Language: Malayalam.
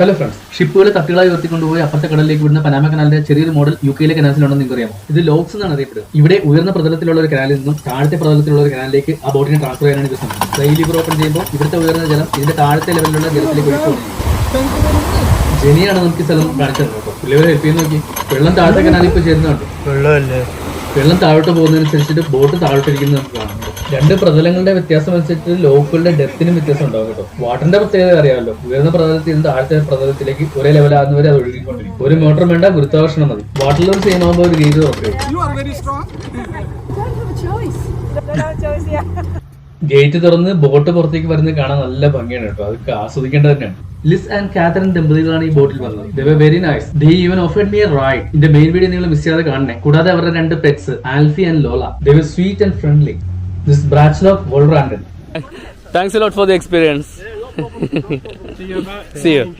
ഹലോ ഫ്രണ്ട്സ് ഷിപ്പുകളെ തട്ടുകളായി ഉയർത്തിക്കൊണ്ടുപോയി അപ്പുറത്തെ കടലിലേക്ക് വിടുന്ന പനാമ കനാലിന്റെ ചെറിയൊരു മോഡൽ യു കെയിലെ കനാലിലുണ്ടെന്ന് നിങ്ങൾക്ക് അറിയാമോ ഇത് ലോക്സ് എന്നാണ് അറിയപ്പെടുന്നത് ഇവിടെ ഉയർന്ന പ്രതലത്തിലുള്ള ഒരു കനാലിൽ നിന്നും താഴത്തെ പ്രതലത്തിലുള്ള ഒരു കനാലിലേക്ക് ആ ബോട്ടിനെ ട്രാൻസ്ഫർ ചെയ്യാനാണ് ഇത് സംഭവം റെയിൽ ലിവർ ഓപ്പൺ ചെയ്യുമ്പോൾ ഇവിടുത്തെ ഉയർന്ന ജലം ഇതിന്റെ താഴത്തെ ലെവലിലുള്ള ജലത്തിലേക്ക് ഒഴിച്ചു ജനിയാണ് നമുക്ക് സ്ഥലം കാണിച്ചു കേട്ടോ. പുള്ളിവരെ ഹെൽപ്പ് നോക്കി. വെള്ളം താഴത്തെ കനാലിൽ ഇപ്പോൾ ചേരുന്നുണ്ട്. വെള്ളമല്ലേ? വെള്ളം താഴോട്ട് പോകുന്നതിനനുസരിച്ചിട്ട് ബോട്ട് താഴോട്ടിരിക്കുന്നത് നമുക്ക് കാണാം. രണ്ട് പ്രതലങ്ങളുടെ വ്യത്യാസം അനുസരിച്ച് ലോക്കുകളുടെ ഡെപ്തിനും വ്യത്യാസം ഉണ്ടാവും കേട്ടോ. വാട്ടറിന്റെ പ്രത്യേകത അറിയാമല്ലോ. ഉയർന്ന പ്രതലത്തിൽ നിന്ന് താഴത്തെ പ്രതലത്തിലേക്ക് ഒരേ ലെവലാകുന്നവരെ അത് ഒഴുകിക്കൊണ്ടിരിക്കും. ഒരു മോട്ടർ വേണ്ട ഗുരുത്വാകർഷണം മതി. വാട്ടറിൽ ഒരു സെയിം ആകുമ്പോൾ ഒരു choice, yeah. ഗേറ്റ് തുറന്ന് ബോട്ട് പുറത്തേക്ക് വരുന്നത് കാണാൻ നല്ല ഭംഗിയാണ് കേട്ടോ. അത് ആസ്വദിക്കേണ്ടത് തന്നെയാണ്. ലിസ് ആൻഡ് കാത്തറിൻ ദമ്പതികളാണ് ഈ ബോട്ടിൽ വന്നത് they very nice they even offered me ride ഇന്റെ മെയിൻ വീഡിയോ നിങ്ങൾ മിസ് ചെയ്യാതെ കാണണേ. കൂടാതെ അവരുടെ രണ്ട് pets Alfie and Lola they very sweet and friendly this branch of Wolverhampton. Thanks a lot for the experience. See you. See you.